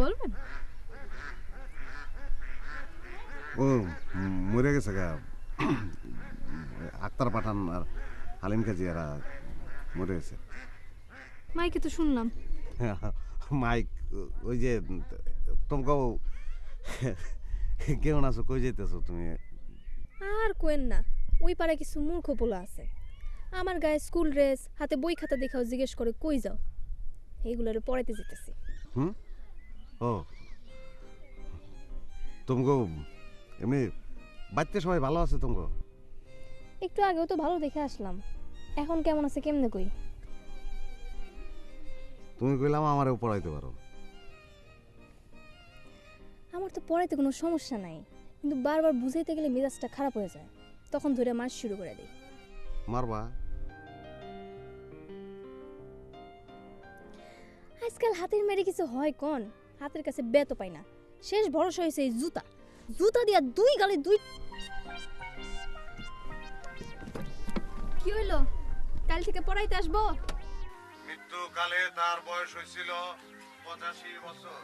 বলবেন? ও মরে গেছে গা। আক্তার পাঠান আর হালিম কাজী এরা মরে গেছে। মাইকে তো শুনলাম। মাইক ওই যে তোমাকেও কেমন আছো কই যেতেছো তুমি? আর কোয়েন না ওই পাড়ায় কিছু মূর্খ পোলা আছে। আমার গায়ে স্কুল ড্রেস হাতে বই খাতা দেখাও জিজ্ঞেস করে কই যাও? এইগুলোর পড়াইতে যেতেছি হুম? ও। তোমাকেও এমনি বাড়িতে সবাই ভালো আছে তোমাকে একটু আগেও তো ভালো দেখে আসলাম। এখন কেমন আছে কেমনে কই? তুমি কইলাম আমারও পড়াইতে পারো। আমার তো পড়াইতে কোনো সমস্যা নাই কিন্তু বারবার বুঝাইতে গেলে মেজাজটা খারাপ হয়ে যায়। তখন ধরে মাস শুরু করে দিই। মারবা? আজকাল হাতের মেরে কিছু হয় কোন? হাতের কাছে বেত পাই না। শেষ ভরসা হয়েছে এই জুতা। জুতা দিয়া দুই গালে দুই কি হইল? কাল থেকে পড়াইতে আসব? মৃত্যুকালে তার বয়স হয়েছিল পঁচাশি বছর।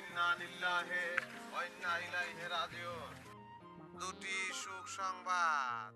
ইন্না লিল্লাহে ওয়া ইন্না ইলাইহি রাজিউন। দুটি সুখ সংবাদ।